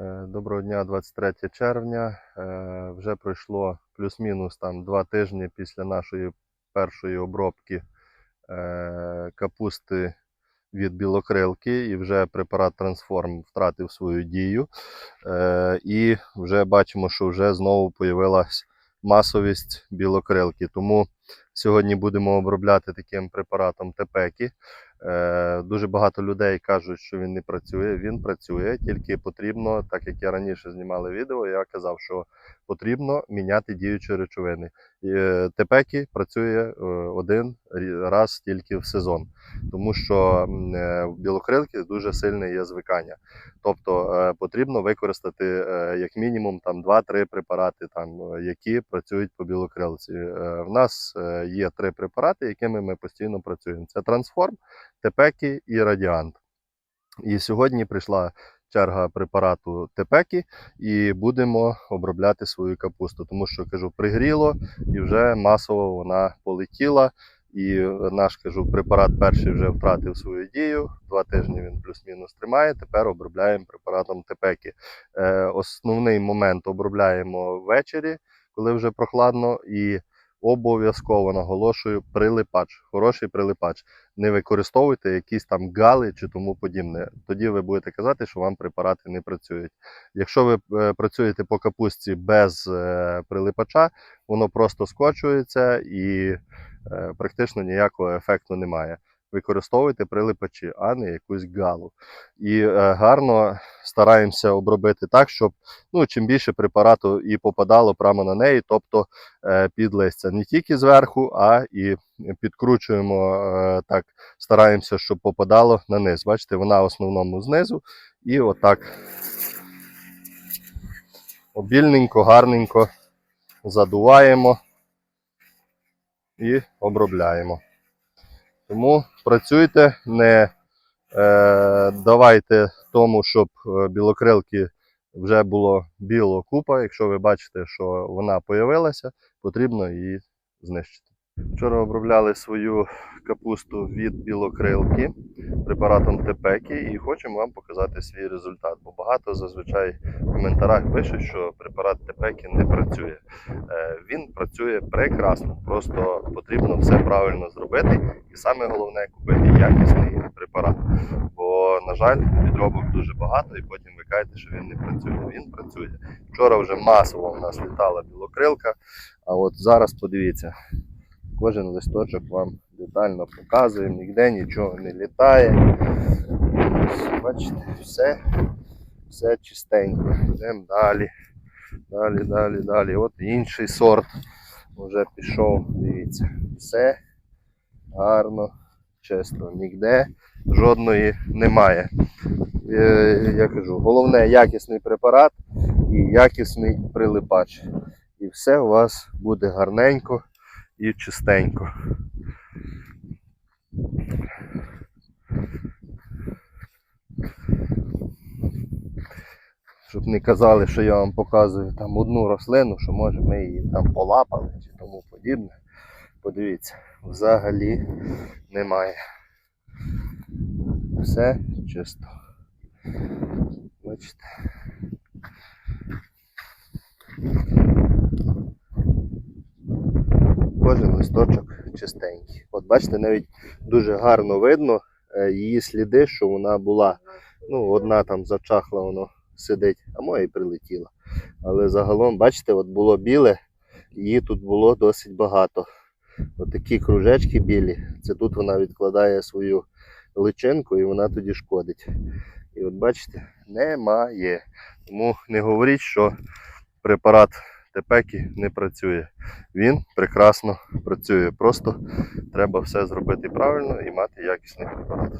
Е, Доброго дня, 23 червня. Е, Вже пройшло плюс-мінус там два тижні після нашої першої обробки е, капусти від білокрилки, і вже препарат Трансформ втратив свою дію. І вже бачимо, що вже знову появилась масовість білокрилки. Тому сьогодні будемо обробляти таким препаратом Тепекі. Е, Дуже багато людей кажуть, що він не працює. Він працює, тільки потрібно, так як я раніше знімали відео, я казав, що потрібно міняти діючі речовини. Е, Тепекі працює е, один раз тільки в сезон, тому що е, в білокрилки дуже сильне є звикання. Тобто е, потрібно використати е, як мінімум там 2-3 препарати, там, які працюють по білокрилці. В нас є три препарати, якими ми постійно працюємо. Це Трансформ, Тепекі і Радіант. І сьогодні прийшла черга препарату Тепекі, і будемо обробляти свою капусту, тому що кажу, пригріло і вже масово вона полетіла. І наш кажу, препарат перший вже втратив свою дію. Два тижні він плюс-мінус тримає. Тепер обробляємо препаратом Тепекі. Е, основний момент обробляємо ввечері, коли вже прохладно, і обов'язково наголошую прилипач, хороший прилипач. Не використовуйте якісь там гали чи тому подібне. Тоді ви будете казати, що вам препарати не працюють. Якщо ви е, працюєте по капусті без е, прилипача, воно просто скочується і практично ніякого ефекту немає. Використовуйте прилипачі, а не якусь галу. І е, гарно стараємося обробити так, щоб ну, чим більше препарату і попадало прямо на неї, тобто е, під листя. Не тільки зверху, а і підкручуємо е, так, стараємося, щоб попадало на низ. Бачите, вона в основному знизу. І отак обільненько, гарненько задуваємо і обробляємо. Тому працюйте, не е, давайте тому, щоб е, білокрилки вже було біло купа. Якщо ви бачите, що вона появилася, потрібно її знищити. Вчора обробляли свою капусту від білокрилки препаратом Тепекі і хочемо вам показати свій результат. Бо багато зазвичай в коментарях пишуть, що препарат Тепекі не працює. Е, Він працює прекрасно, просто потрібно все правильно зробити, і саме головне купити якісний препарат. Бо, на жаль, підробок дуже багато, і потім ви кажете, що він не працює. Він працює. Вчора вже масово в нас літала білокрилка, а от зараз подивіться. Кожен листочок вам детально показує, ніде нічого не літає. Бачите, все, все чистенько. Йдемо далі. Далі, далі, далі. От інший сорт вже пішов. Дивіться, все гарно, чисто. Ніде жодної немає. Е, Я кажу, головне якісний препарат і якісний прилипач. І все у вас буде гарненько і чистенько. Щоб не казали, що я вам показую там одну рослину, що може ми її там полапали чи тому подібне. Подивіться, взагалі немає. Все чисто. Бачите. Кожен листочок чистенький. От бачите, навіть дуже гарно видно е, її сліди, що вона була. Ну, одна там зачахла, воно сидить, а моя і прилетіла. Але загалом, бачите, от було біле, її тут було досить багато. От такі кружечки білі. Це тут вона відкладає свою личинку і вона тоді шкодить. І от бачите, немає. Тому не говоріть, що препарат Тепекі не працює. Він прекрасно працює. Просто треба все зробити правильно і мати якісний препарат.